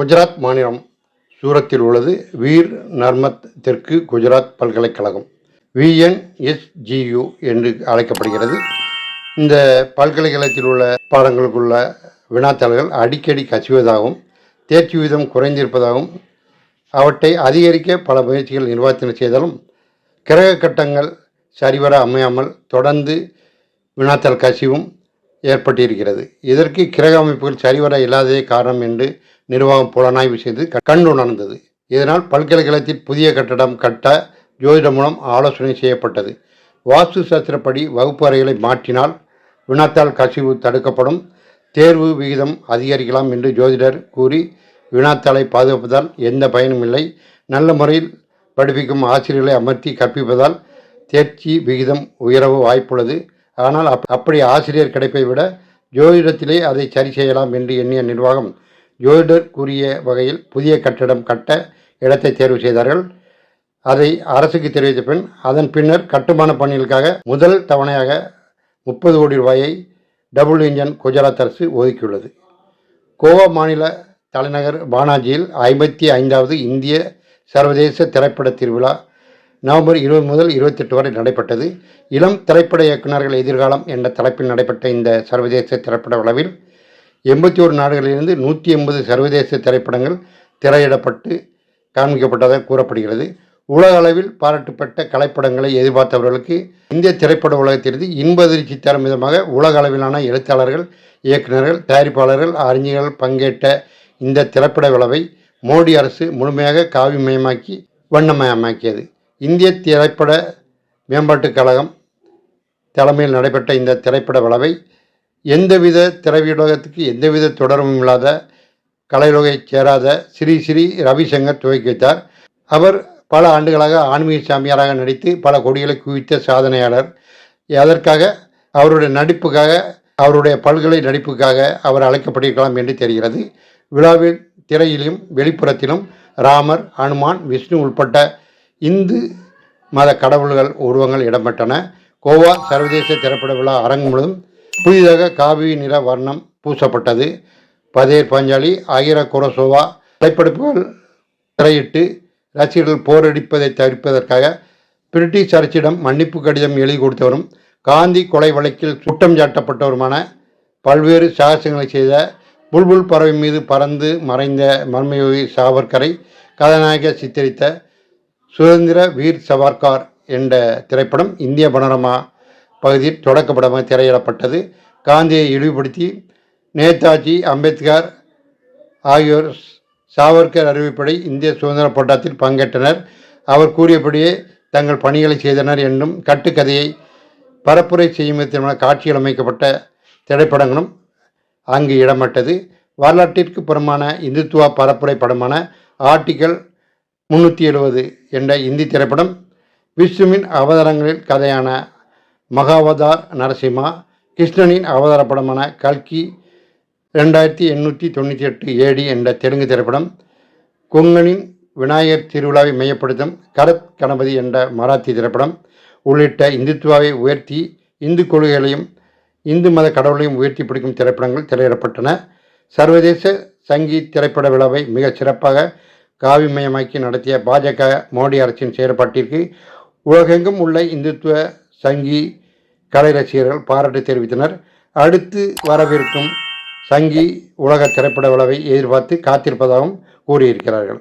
குஜராத் மாநிலம் சூரத்தில் உள்ளது. வீர் நர்மத் தெற்கு குஜராத் பல்கலைக்கழகம். விஎன்எஸ்ஜியு என்று அழைக்கப்படுகிறது. இந்த பல்கலைக்கழகத்தில் உள்ள பாடங்களுக்குள்ள வினாத்தாள்கள் அடிக்கடி கசிவதாகவும் தேர்ச்சி விகிதம் குறைந்திருப்பதாகவும் அவற்றை அதிகரிக்க பல முயற்சிகள் நிர்வாகத்தினர் செய்தாலும் கிரக கட்டங்கள் சரிவர அமையாமல் தொடர்ந்து வினாத்தாள் கசிவும் ஏற்பட்டிருக்கிறது. இதற்கு கிரக அமைப்புகள் சரிவர இல்லாததே காரணம் என்று நிர்வாகம் புலனாய்வு செய்து கண்டுணர்ந்தது இதனால் பல்கலைக்கழகத்தில் புதிய கட்டடம் கட்ட ஜோதிடம் மூலம் ஆலோசனை செய்யப்பட்டது. வாஸ்து சாஸ்திரப்படி வகுப்பு அறைகளை மாற்றினால் வினாத்தாள் கசிவு தடுக்கப்படும். தேர்வு விகிதம் அதிகரிக்கலாம் என்று ஜோதிடர் கூறி வினாத்தாளை பாதுகாப்பதால் எந்த பயனும் இல்லை. நல்ல முறையில் படிப்பிக்கும் ஆசிரியர்களை அமர்த்தி கற்பிப்பதால் தேர்ச்சி விகிதம் உயரவு வாய்ப்புள்ளது. ஆனால் அப் அப்படி ஆசிரியர் கிடைப்பை விட ஜோதிடத்திலே அதை சரி செய்யலாம் என்று எண்ணிய நிர்வாகம் ஜோதிடர் கூறிய வகையில் புதிய கட்டிடம் கட்ட இடத்தை தேர்வு செய்தார்கள். அதை அரசுக்கு தெரிவித்த பின் அதன் பின்னர் கட்டுமான பணிகளுக்காக முதல் தவணையாக முப்பது கோடி ரூபாயை டபுள் இன்ஜன் குஜராத் அரசு ஒதுக்கியுள்ளது. கோவா மாநில தலைநகர் பானாஜியில் ஐம்பத்தி ஐந்தாவது இந்திய சர்வதேச திரைப்பட திருவிழா நவம்பர் இருபது முதல் இருபத்தெட்டு வரை நடைபெற்றது. இளம் திரைப்பட இயக்குநர்கள் எதிர்காலம் என்ற தலைப்பில் நடைபெற்ற இந்த சர்வதேச திரைப்பட விழாவில் எண்பத்தி ஒரு நாடுகளிலிருந்து நூற்றி எண்பது சர்வதேச திரைப்படங்கள் திரையிடப்பட்டு காண்பிக்கப்பட்டதாக கூறப்படுகிறது. உலக அளவில் பாராட்டப்பட்ட கலைப்படங்களை எதிர்பார்த்தவர்களுக்கு இந்திய திரைப்பட உலகத்திலிருந்து இன்ப அதிர்ச்சி தரும் விதமாக உலக அளவிலான எழுத்தாளர்கள் இயக்குநர்கள் தயாரிப்பாளர்கள் அறிஞர்கள் பங்கேற்ற இந்த திரைப்பட விழாவை மோடி அரசு முழுமையாக காவிமயமாக்கி வண்ணமயமாக்கியது. இந்திய திரைப்பட மேம்பாட்டுக் கழகம் தலைமையில் நடைபெற்ற இந்த திரைப்பட விழாவை எந்தவித திரையுலகத்துக்கு எந்தவித தொடர்பும் இல்லாத கலையுலகை சேராத ஸ்ரீ ஸ்ரீ ரவிசங்கர் துவக்கி வைத்தார் அவர் பல ஆண்டுகளாக ஆன்மீக சாமியாராக நடித்து பல கொடிகளை குவித்த சாதனையாளர். அதற்காக அவருடைய நடிப்புக்காக அவருடைய பல்கலை நடிப்புக்காக அவர் அழைக்கப்பட்டிருக்கலாம் என்று தெரிகிறது. விழாவில் திரையிலும் வெளிப்புறத்திலும் ராமர் அனுமான் விஷ்ணு உள்பட்ட இந்து மத கடவுள்கள் உருவங்கள் இடம்பெற்றன. கோவா சர்வதேச திரைப்பட விழா அரங்கு முழுவதும் புதிதாக காவி நிற வர்ணம் பூசப்பட்டது. பதேர் பாஞ்சாலி ஆகிர குரசோவா திரைப்படப்புகள் திரையிட்டு ரசிகர்கள் போரடிப்பதை தவிர்ப்பதற்காக பிரிட்டிஷ் அரசிடம் மன்னிப்பு கடிதம் எழுதி கொடுத்தவரும் காந்தி கொலை வழக்கில் குற்றம் சாட்டப்பட்டவருமான பல்வேறு சாகசங்களை செய்த புல்புல் பறவை மீது பறந்து மறைந்த மர்மயோகி சாவர்கரை கதாநாயக சித்தரித்த சுதந்திர வீர் சவார்கார் என்ற திரைப்படம் இந்திய பனரமா பகுதியில் தொடக்கப்படமாக திரையிடப்பட்டது. காந்தியை இழிவுபடுத்தி நேதாஜி அம்பேத்கர் ஆகியோர் சாவர்கர் அறிவிப்படி இந்திய சுதந்திர போராட்டத்தில் பங்கேற்றனர். அவர் கூறியபடியே தங்கள் பணிகளை செய்தனர் என்னும் கட்டுக்கதையை பரப்புரை செய்யும் விதமான காட்சிகள் அமைக்கப்பட்ட திரைப்படங்களும் அங்கு இடம்பெற்றது. வரலாற்றிற்கு புறமான இந்துத்துவ பரப்புரை படமான ஆர்டிகல் முன்னூற்றி எழுபது என்ற இந்தி திரைப்படம் விஷ்ணுவின் அவதாரங்களில் கதையான மகாவதார் நரசிம்மா கிருஷ்ணனின் அவதார படமான கல்கி ரெண்டாயிரத்தி எண்ணூற்றி தொண்ணூற்றி எட்டு ஏடி என்ற தெலுங்கு திரைப்படம் கொங்கனின் விநாயகர் திருவிழாவை மையப்படுத்தும் கரத் கணபதி என்ற மராத்தி திரைப்படம் உள்ளிட்ட இந்துத்துவாவை உயர்த்தி இந்து கொள்கைகளையும் இந்து மத கடவுளையும் உயர்த்தி பிடிக்கும் திரைப்படங்கள் திரையிடப்பட்டன சர்வதேச சங்கி திரைப்பட விழாவை மிக சிறப்பாக காவிமயமாக்கி நடத்திய பாஜக மோடி அரசின் செயல்பாட்டிற்கு உலகெங்கும் உள்ள இந்துத்துவ சங்கி கலை ரசிகர்கள் பாராட்டு தெரிவித்தனர். அடுத்து வரவிருக்கும் சங்கி உலக திரைப்பட விழாவை எதிர்பார்த்து காத்திருப்பதாகவும் கூறியிருக்கிறார்கள்.